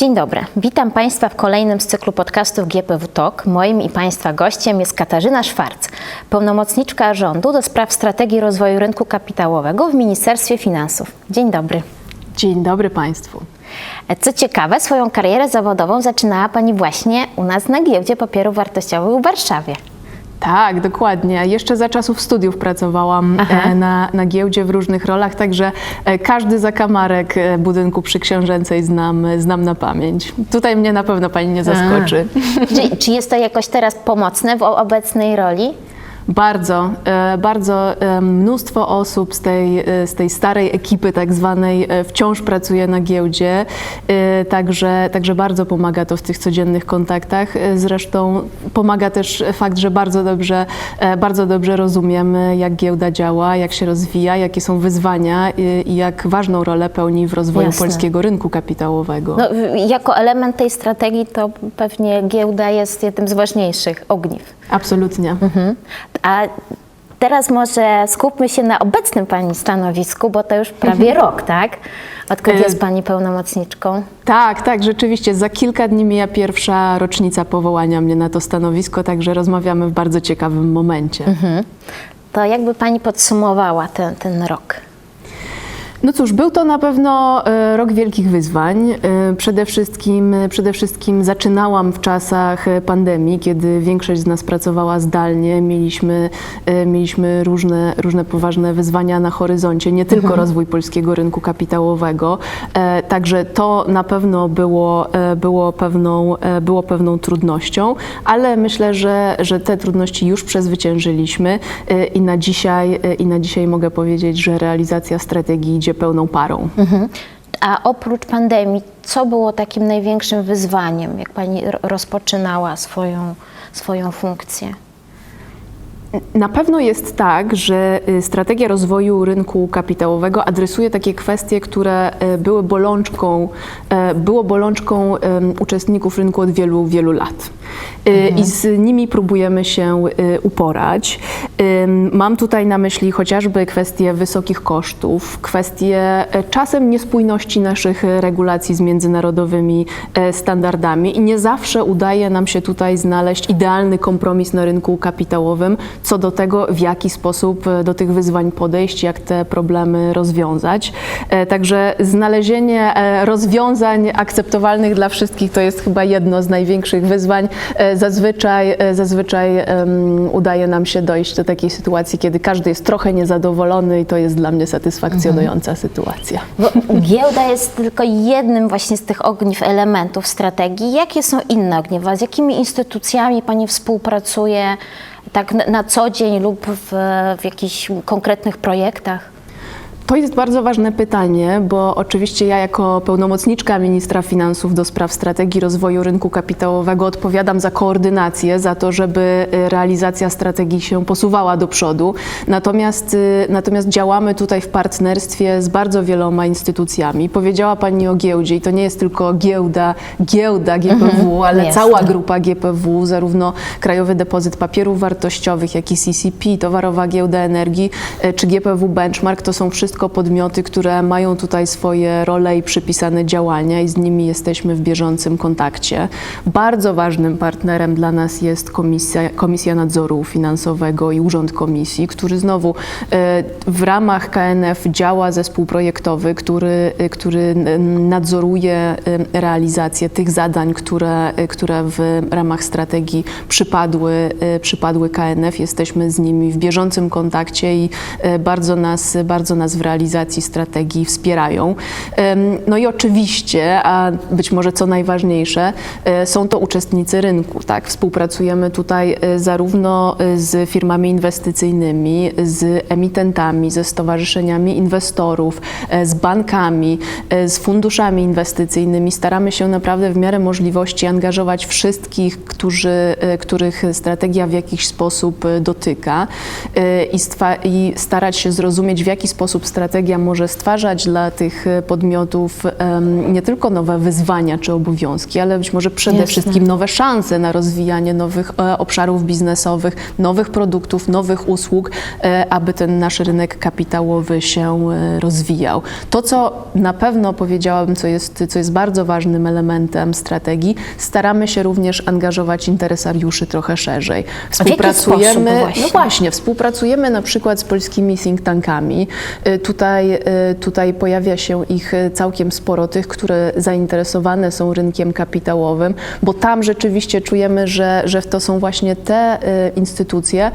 Dzień dobry. Witam Państwa w kolejnym z cyklu podcastów GPW Talk. Moim i Państwa gościem jest Katarzyna Szwarc, pełnomocniczka rządu do spraw strategii rozwoju rynku kapitałowego w Ministerstwie Finansów. Dzień dobry. Dzień dobry Państwu. Co ciekawe, swoją karierę zawodową zaczynała Pani właśnie u nas na giełdzie papierów wartościowych w Warszawie. Tak, dokładnie. Jeszcze za czasów studiów pracowałam Aha. e, na, na giełdzie w różnych rolach, także e, każdy zakamarek e, budynku przy Książęcej znam, znam na pamięć. Tutaj mnie na pewno Pani nie zaskoczy. Czy, czy jest to jakoś teraz pomocne w obecnej roli? Bardzo, e, bardzo e, mnóstwo osób z tej, e, z tej starej ekipy tak zwanej wciąż pracuje na giełdzie, także, także bardzo pomaga to w tych codziennych kontaktach. Zresztą pomaga też fakt, że bardzo dobrze, bardzo dobrze rozumiemy, jak giełda działa, jak się rozwija, jakie są wyzwania i, i jak ważną rolę pełni w rozwoju Jasne. polskiego rynku kapitałowego. No, jako element tej strategii to pewnie giełda jest jednym z ważniejszych ogniw. Absolutnie. Mhm. A teraz może skupmy się na obecnym Pani stanowisku, bo to już prawie rok, tak? Odkąd E, jest Pani pełnomocniczką? Tak, tak, rzeczywiście. Za kilka dni mija pierwsza rocznica powołania mnie na to stanowisko, także rozmawiamy w bardzo ciekawym momencie. To jakby Pani podsumowała ten, ten rok? No cóż, był to na pewno e, rok wielkich wyzwań. E, Przede wszystkim, przede wszystkim zaczynałam w czasach e, pandemii, kiedy większość z nas pracowała zdalnie. Mieliśmy, mieliśmy różne, różne poważne wyzwania na horyzoncie, nie tylko rozwój polskiego rynku kapitałowego. Także to na pewno było, było, pewną, było pewną trudnością, ale myślę, że, że te trudności już przezwyciężyliśmy i na dzisiaj, i na dzisiaj mogę powiedzieć, że realizacja strategii idzie pełną parą. Mhm. A oprócz pandemii, co było takim największym wyzwaniem, jak Pani ro- rozpoczynała swoją, swoją funkcję? Na pewno jest tak, że y, strategia rozwoju rynku kapitałowego adresuje takie kwestie, które y, były bolączką, e, było bolączką uczestników rynku od wielu, wielu lat. Y, I z nimi próbujemy się y, uporać. Mam tutaj na myśli chociażby kwestie wysokich kosztów, kwestie e, czasem niespójności naszych regulacji z międzynarodowymi e, standardami i nie zawsze udaje nam się tutaj znaleźć idealny kompromis na rynku kapitałowym co do tego, w jaki sposób e, do tych wyzwań podejść, jak te problemy rozwiązać. E, Także znalezienie e, rozwiązań akceptowalnych dla wszystkich to jest chyba jedno z największych wyzwań. Zazwyczaj, zazwyczaj udaje nam się dojść do takiej sytuacji, kiedy każdy jest trochę niezadowolony i to jest dla mnie satysfakcjonująca sytuacja. Bo giełda jest tylko jednym właśnie z tych ogniw elementów strategii. Jakie są inne ogniwa? Z jakimi instytucjami Pani współpracuje tak na, co dzień lub w, w jakichś konkretnych projektach? To jest bardzo ważne pytanie, bo oczywiście ja jako pełnomocniczka ministra finansów do spraw strategii rozwoju rynku kapitałowego odpowiadam za koordynację, za to, żeby y, realizacja strategii się posuwała do przodu. Natomiast, y, natomiast działamy tutaj w partnerstwie z bardzo wieloma instytucjami. Powiedziała Pani o giełdzie i to nie jest tylko giełda, giełda GPW, ale jasne. cała grupa GPW, zarówno Krajowy Depozyt Papierów Wartościowych, jak i CCP, Towarowa Giełda Energii e, czy GPW Benchmark, to są wszystko podmioty, które mają tutaj swoje role i przypisane działania i z nimi jesteśmy w bieżącym kontakcie. Bardzo ważnym partnerem dla nas jest Komisja, Komisja Nadzoru Finansowego i Urząd Komisji, który znowu e, w ramach KNF działa zespół projektowy, który, e, który nadzoruje e, realizację tych zadań, które, które w ramach strategii przypadły, przypadły KNF. Jesteśmy z nimi w bieżącym kontakcie i bardzo nas, bardzo nas w realizacji strategii wspierają. No i oczywiście, a być może co najważniejsze, e, są to uczestnicy rynku. Tak? Współpracujemy tutaj e, zarówno e, z firmami inwestycyjnymi, z emitentami, ze stowarzyszeniami inwestorów, z bankami, z funduszami inwestycyjnymi. Staramy się naprawdę w miarę możliwości angażować wszystkich, którzy, których strategia w jakiś sposób dotyka i, i starać się zrozumieć, w jaki sposób strategia strategia może stwarzać dla tych e, podmiotów nie tylko nowe wyzwania czy obowiązki, ale być może przede Jasne. wszystkim nowe szanse na rozwijanie nowych e, obszarów biznesowych, nowych produktów, nowych usług, e, aby ten nasz rynek kapitałowy się rozwijał. To, co na pewno powiedziałabym, co jest, co jest bardzo ważnym elementem strategii, staramy się również angażować interesariuszy trochę szerzej. sposób właśnie? no właśnie, współpracujemy na przykład z polskimi think tankami. Tutaj, y, tutaj pojawia się ich y, całkiem sporo, tych, które zainteresowane są rynkiem kapitałowym, bo tam rzeczywiście czujemy, że, że to są właśnie te y, instytucje,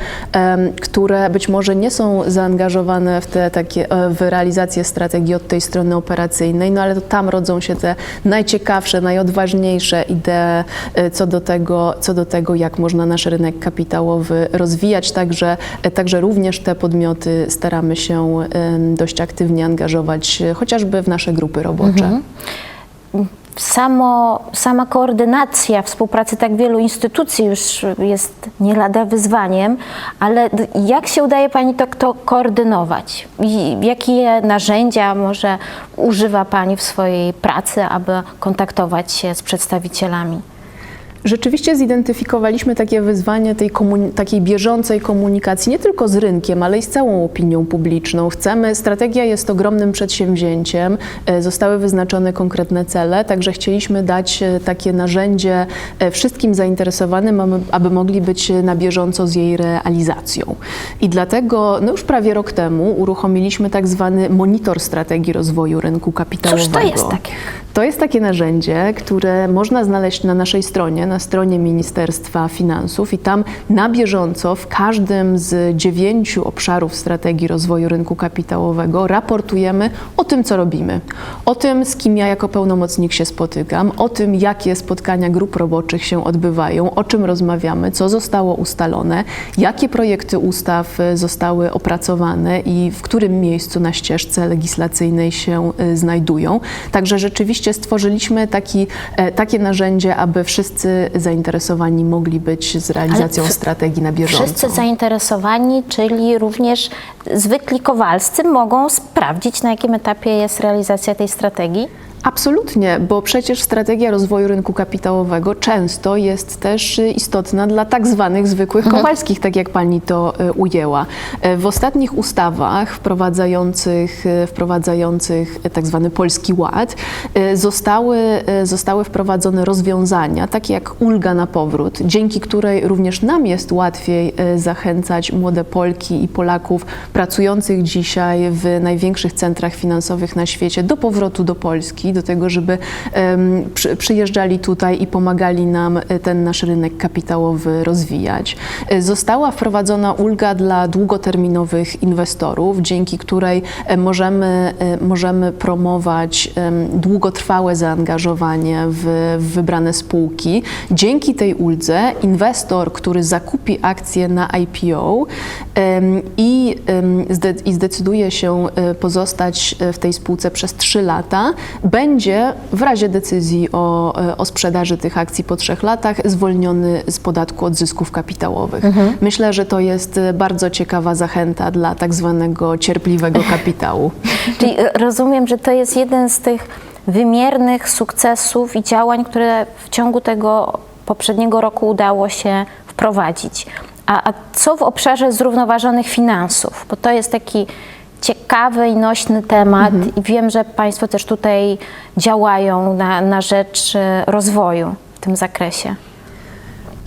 które być może nie są zaangażowane w, te takie, e, w realizację strategii od tej strony operacyjnej, no ale to tam rodzą się te najciekawsze, najodważniejsze idee e, co do tego, co do tego jak można nasz rynek kapitałowy rozwijać. Także, e, także również te podmioty staramy się dość aktywnie angażować, e, chociażby w nasze grupy robocze. Samo, sama koordynacja współpracy tak wielu instytucji już jest nie lada wyzwaniem, ale jak się udaje Pani to, to koordynować? I jakie narzędzia może używa Pani w swojej pracy, aby kontaktować się z przedstawicielami? Rzeczywiście zidentyfikowaliśmy takie wyzwanie tej takiej bieżącej komunikacji nie tylko z rynkiem, ale i z całą opinią publiczną. Chcemy, strategia jest ogromnym przedsięwzięciem, e, zostały wyznaczone konkretne cele, także chcieliśmy dać e, takie narzędzie e, wszystkim zainteresowanym, aby- mogli być na bieżąco z jej realizacją. I dlatego no już prawie rok temu uruchomiliśmy tak zwany monitor strategii rozwoju rynku kapitałowego. Cóż to jest takie? To jest takie narzędzie, które można znaleźć na naszej stronie, na stronie Ministerstwa Finansów i tam na bieżąco w każdym z dziewięciu obszarów strategii rozwoju rynku kapitałowego raportujemy o tym, co robimy, o tym, z kim ja jako pełnomocnik się spotykam, o tym, jakie spotkania grup roboczych się odbywają, o czym rozmawiamy, co zostało ustalone, jakie projekty ustaw zostały opracowane i w którym miejscu na ścieżce legislacyjnej się e, znajdują. Także rzeczywiście stworzyliśmy taki, e, takie narzędzie, aby wszyscy zainteresowani mogli być z realizacją strategii na bieżąco. Wszyscy zainteresowani, czyli również zwykli kowalscy, mogą sprawdzić, na jakim etapie jest realizacja tej strategii? Absolutnie, bo przecież strategia rozwoju rynku kapitałowego często jest też y, istotna dla tak zwanych zwykłych kowalskich, tak jak pani to y, ujęła. E, W ostatnich ustawach wprowadzających, y, wprowadzających tak zwany Polski Ład zostały, zostały wprowadzone rozwiązania, takie jak ulga na powrót, dzięki której również nam jest łatwiej zachęcać młode Polki i Polaków pracujących dzisiaj w największych centrach finansowych na świecie do powrotu do Polski, do tego, żeby przyjeżdżali tutaj i pomagali nam e, ten nasz rynek kapitałowy rozwijać. E, Została wprowadzona ulga dla długoterminowych inwestorów, dzięki której e, możemy, możemy promować długotrwałe zaangażowanie w, w wybrane spółki. Dzięki tej uldze inwestor, który zakupi akcje na IPO i, i zdecyduje się pozostać w tej spółce przez 3 lata, będzie w razie decyzji o, e, o sprzedaży tych akcji po trzech latach zwolniony z podatku od zysków kapitałowych. Myślę, że to jest e, bardzo ciekawa zachęta dla tak zwanego cierpliwego kapitału. Czyli e, rozumiem, że to jest jeden z tych wymiernych sukcesów i działań, które w ciągu tego poprzedniego roku udało się wprowadzić. A, a co w obszarze zrównoważonych finansów? Bo to jest taki ciekawy i nośny temat i wiem, że Państwo też tutaj działają na, na rzecz e, rozwoju w tym zakresie.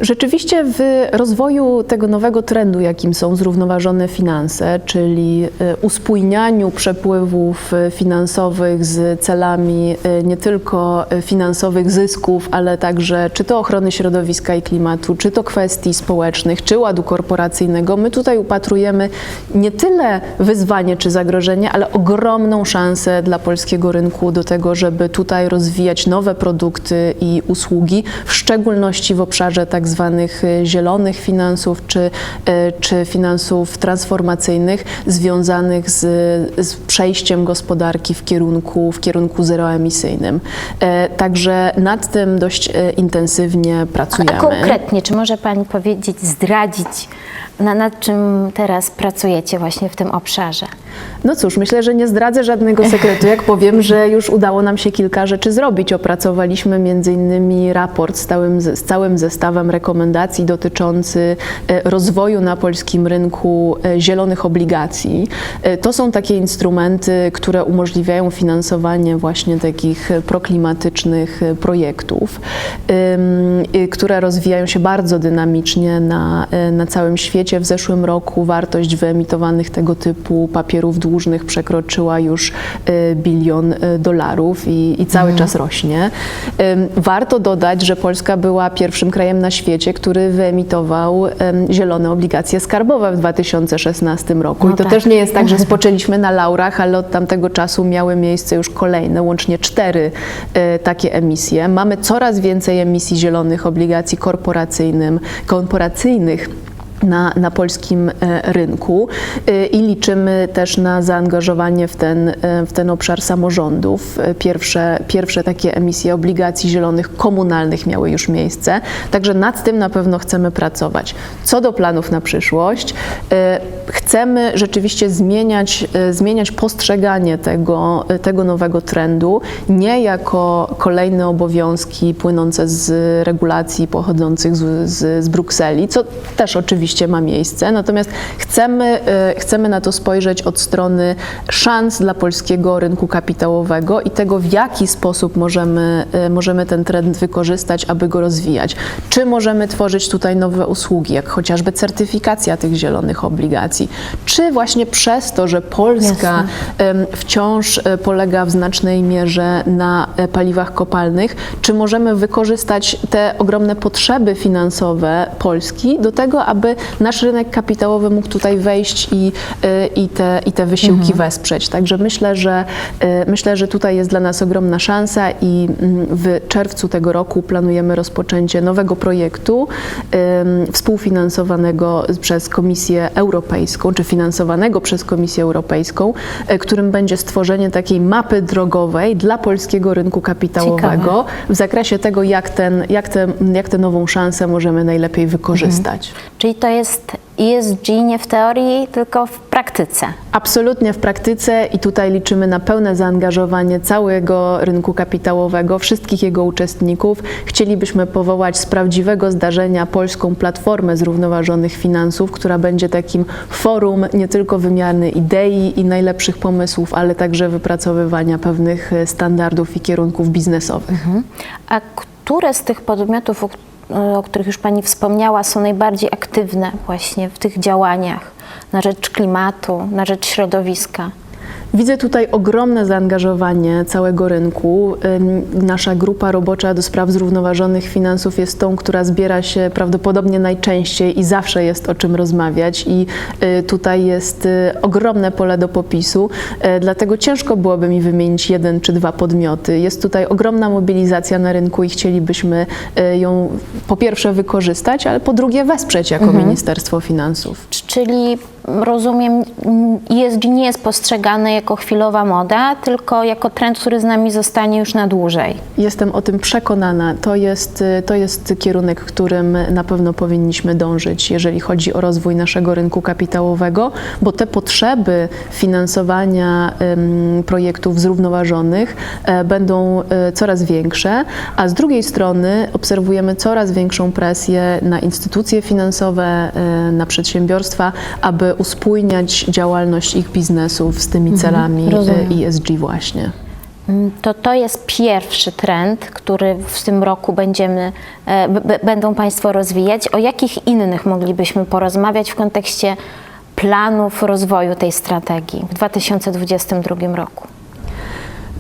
Rzeczywiście w rozwoju tego nowego trendu, jakim są zrównoważone finanse, czyli e, uspójnianiu przepływów e, finansowych z celami e, nie tylko finansowych zysków, ale także czy to ochrony środowiska i klimatu, czy to kwestii społecznych, czy ładu korporacyjnego, my tutaj upatrujemy nie tyle wyzwanie czy zagrożenie, ale ogromną szansę dla polskiego rynku do tego, żeby tutaj rozwijać nowe produkty i usługi, w szczególności w obszarze tak zwanych e, zielonych finansów czy, e, czy finansów transformacyjnych związanych z, z przejściem gospodarki w kierunku, w kierunku zeroemisyjnym. E, Także nad tym dość intensywnie A pracujemy. konkretnie, czy może Pani powiedzieć, zdradzić, na, nad czym teraz pracujecie właśnie w tym obszarze? No cóż, myślę, że nie zdradzę żadnego sekretu, jak powiem, że już udało nam się kilka rzeczy zrobić. Opracowaliśmy innymi raport z całym, z całym zestawem rekomendacji dotyczący e, rozwoju na polskim rynku e, zielonych obligacji. E, To są takie instrumenty, które umożliwiają finansowanie właśnie takich proklimatycznych projektów, które rozwijają się bardzo dynamicznie na, na całym świecie. W zeszłym roku wartość wyemitowanych tego typu papierów dłużnych przekroczyła już e, bilion e, dolarów i, i cały czas rośnie. Warto dodać, że Polska była pierwszym krajem na świecie, który wyemitował em, zielone obligacje skarbowe w 2016 roku. No I to tak. też nie jest tak, że spoczęliśmy na laurach, ale od tamtego czasu miały miejsce już kolejne, łącznie cztery e, takie emisje. Mamy coraz więcej emisji zielonych obligacji korporacyjnym, korporacyjnych na, na polskim e, rynku e, i liczymy też na zaangażowanie w ten, e, w ten obszar samorządów. Pierwsze, pierwsze takie emisje obligacji zielonych komunalnych miały już miejsce, także nad tym na pewno chcemy pracować. Co do planów na przyszłość, chcemy rzeczywiście zmieniać, zmieniać postrzeganie tego, tego nowego trendu, nie jako kolejne obowiązki płynące z regulacji pochodzących z, z, z Brukseli, co też oczywiście ma miejsce, natomiast chcemy, e, chcemy na to spojrzeć od strony szans dla polskiego rynku kapitałowego i tego, w jaki sposób możemy, e, możemy ten trend wykorzystać, aby go rozwijać. Czy możemy tworzyć tutaj nowe usługi, jak chociażby certyfikacja tych zielonych obligacji, czy właśnie przez to, że Polska em, wciąż e, polega w znacznej mierze na paliwach kopalnych, czy możemy wykorzystać te ogromne potrzeby finansowe Polski do tego, aby nasz rynek kapitałowy mógł tutaj wejść i, e, i, te, i te wysiłki wesprzeć. Także myślę, że e, myślę, że tutaj jest dla nas ogromna szansa i mm, w czerwcu tego roku planujemy rozpoczęcie nowego projektu współfinansowanego przez Komisję Europejską, czy finansowanego przez Komisję Europejską, e, którym będzie stworzenie takiej mapy drogowej dla polskiego rynku kapitałowego Ciekawe. w zakresie tego, jak, ten, jak, te, jak tę nową szansę możemy najlepiej wykorzystać. Czyli to jest ESG nie w teorii, tylko w praktyce. Absolutnie w praktyce i tutaj liczymy na pełne zaangażowanie całego rynku kapitałowego, wszystkich jego uczestników. Chcielibyśmy powołać z prawdziwego zdarzenia polską platformę zrównoważonych finansów, która będzie takim forum nie tylko wymiany idei i najlepszych pomysłów, ale także wypracowywania pewnych standardów i kierunków biznesowych. A które z tych podmiotów, o, o których już Pani wspomniała, są najbardziej aktywne właśnie w tych działaniach na rzecz klimatu, na rzecz środowiska? Widzę tutaj ogromne zaangażowanie całego rynku. Nasza grupa robocza do spraw zrównoważonych finansów jest tą, która zbiera się prawdopodobnie najczęściej i zawsze jest o czym rozmawiać i y, tutaj jest y, ogromne pole do popisu, y, dlatego ciężko byłoby mi wymienić jeden czy dwa podmioty. Jest tutaj ogromna mobilizacja na rynku i chcielibyśmy y, ją po pierwsze wykorzystać, ale po drugie wesprzeć jako Ministerstwo Finansów. Czyli rozumiem, ESG nie jest postrzegane jako chwilowa moda, tylko jako trend, który z nami zostanie już na dłużej. Jestem o tym przekonana. To jest, to jest kierunek, którym na pewno powinniśmy dążyć, jeżeli chodzi o rozwój naszego rynku kapitałowego, bo te potrzeby finansowania projektów zrównoważonych e, będą e, coraz większe, a z drugiej strony obserwujemy coraz większą presję na instytucje finansowe, e, na przedsiębiorstwa, aby uspójniać działalność ich biznesów z tymi celami e, rozumiem. ESG właśnie. Mm, To to jest pierwszy trend, który w tym roku będziemy, e, będą Państwo rozwijać. O jakich innych moglibyśmy porozmawiać w kontekście planów rozwoju tej strategii w 2022 roku?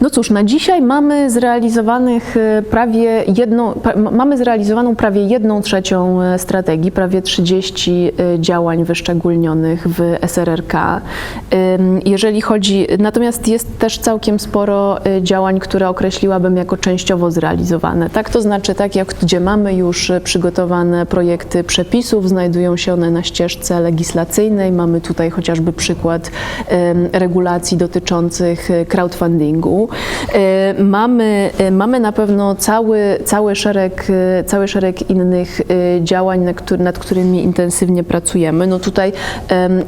No cóż, na dzisiaj mamy zrealizowanych e, prawie jedną, mamy zrealizowaną prawie jedną trzecią e, strategii, prawie 30 e, działań wyszczególnionych w SRRK. Jeżeli chodzi, natomiast jest też całkiem sporo działań, które określiłabym jako częściowo zrealizowane. Tak, to znaczy tak, jak gdzie mamy już przygotowane projekty przepisów, znajdują się one na ścieżce legislacyjnej. Mamy tutaj chociażby przykład regulacji dotyczących crowdfundingu. E, Mamy, e, mamy na pewno cały, cały, szereg, e, cały szereg innych działań, nad, który, nad którymi intensywnie pracujemy. No tutaj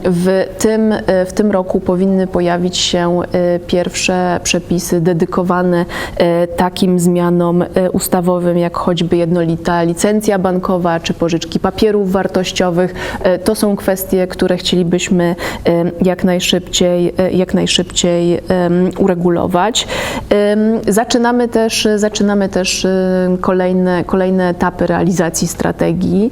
w tym, e, w tym roku powinny pojawić się e, pierwsze przepisy dedykowane e, takim zmianom ustawowym, jak choćby jednolita licencja bankowa czy pożyczki papierów wartościowych. To są kwestie, które chcielibyśmy jak najszybciej, jak najszybciej uregulować. Zaczynamy też, zaczynamy też em, kolejne, kolejne etapy realizacji strategii.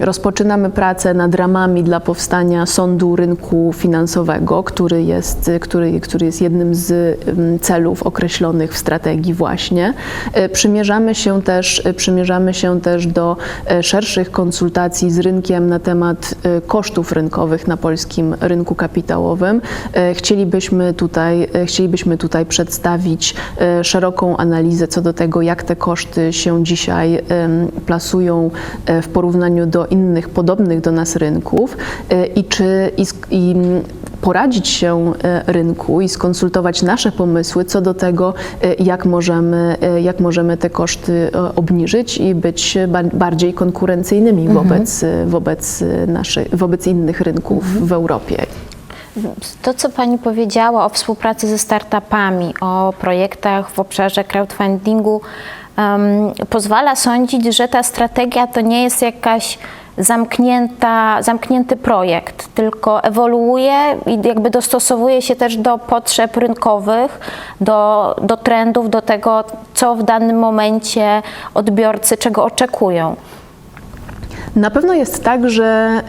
Rozpoczynamy pracę nad ramami dla powstania sądu rynku finansowego, który jest, który, który jest jednym z celów określonych w strategii właśnie. E, Przymierzamy się też, e, przymierzamy się też do szerszych konsultacji z rynkiem na temat kosztów rynkowych na polskim rynku kapitałowym. Chcielibyśmy tutaj, chcielibyśmy tutaj przedstawić e, szeroką analizę co do tego, jak te koszty się dzisiaj plasują e, w porównaniu do innych podobnych do nas rynków e, i czy i, i poradzić się rynku i skonsultować nasze pomysły co do tego, jak możemy, jak możemy te koszty obniżyć i być ba- bardziej konkurencyjnymi wobec, e, wobec, e, naszych, wobec innych rynków w Europie. To, co Pani powiedziała o współpracy ze startupami, o projektach w obszarze crowdfundingu, em, pozwala sądzić, że ta strategia to nie jest jakaś zamknięta, zamknięty projekt, tylko ewoluuje i jakby dostosowuje się też do potrzeb rynkowych, do, do trendów, do tego, co w danym momencie odbiorcy czego oczekują. Na pewno jest tak, że,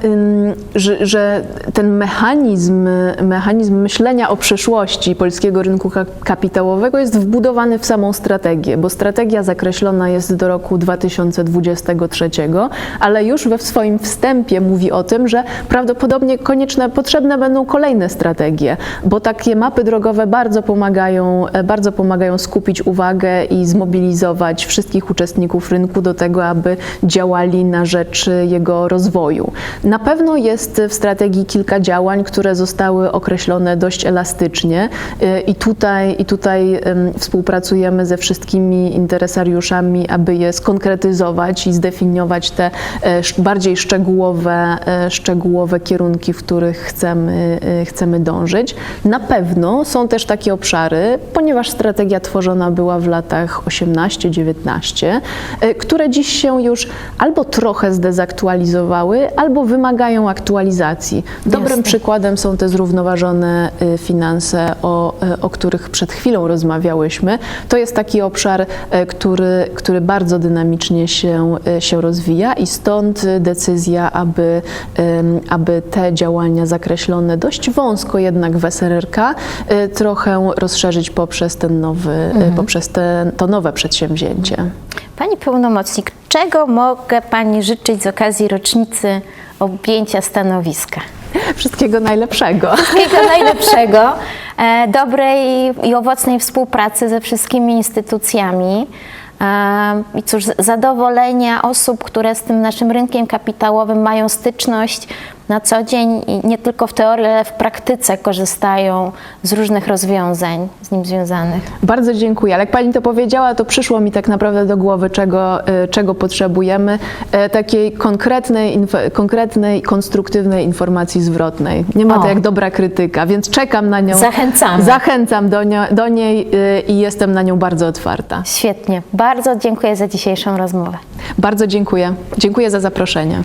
że, że ten mechanizm, mechanizm myślenia o przyszłości polskiego rynku ka- kapitałowego jest wbudowany w samą strategię, bo strategia zakreślona jest do roku 2023, ale już we swoim wstępie mówi o tym, że prawdopodobnie konieczne, potrzebne będą kolejne strategie, bo takie mapy drogowe bardzo pomagają, e, bardzo pomagają skupić uwagę i zmobilizować wszystkich uczestników rynku do tego, aby działali na rzecz jego rozwoju. Na pewno jest w strategii kilka działań, które zostały określone dość elastycznie y, i tutaj, i tutaj współpracujemy ze wszystkimi interesariuszami, aby je skonkretyzować i zdefiniować te e, bardziej szczegółowe, e, szczegółowe kierunki, w których chcemy, e, chcemy dążyć. Na pewno są też takie obszary, ponieważ strategia tworzona była w latach 18-19, e, które dziś się już albo trochę zdezaktualizowały, albo wymagają aktualizacji. Dobrym Jasne. przykładem są te zrównoważone y, finanse, o, y, o których przed chwilą rozmawiałyśmy. To jest taki obszar, y, który, który bardzo dynamicznie się, się rozwija i stąd decyzja, aby, aby te działania zakreślone dość wąsko jednak w SRRK trochę rozszerzyć poprzez, ten nowy, y, poprzez te, to nowe przedsięwzięcie. Pani pełnomocnik, czego mogę Pani życzyć z okazji rocznicy objęcia stanowiska? Wszystkiego najlepszego. Wszystkiego najlepszego, e, dobrej i owocnej współpracy ze wszystkimi instytucjami. E, I cóż, zadowolenia osób, które z tym naszym rynkiem kapitałowym mają styczność na co dzień i nie tylko w teorii, ale w praktyce korzystają z różnych rozwiązań z nim związanych. Bardzo dziękuję. Ale jak Pani to powiedziała, to przyszło mi tak naprawdę do głowy, czego, e, czego potrzebujemy. E, Takiej konkretnej, konkretnej, konstruktywnej informacji zwrotnej. Nie ma O. to jak dobra krytyka, więc czekam na nią. Zachęcamy. Zachęcam do, do niej e, i jestem na nią bardzo otwarta. Świetnie. Bardzo dziękuję za dzisiejszą rozmowę. Bardzo dziękuję. Dziękuję za zaproszenie.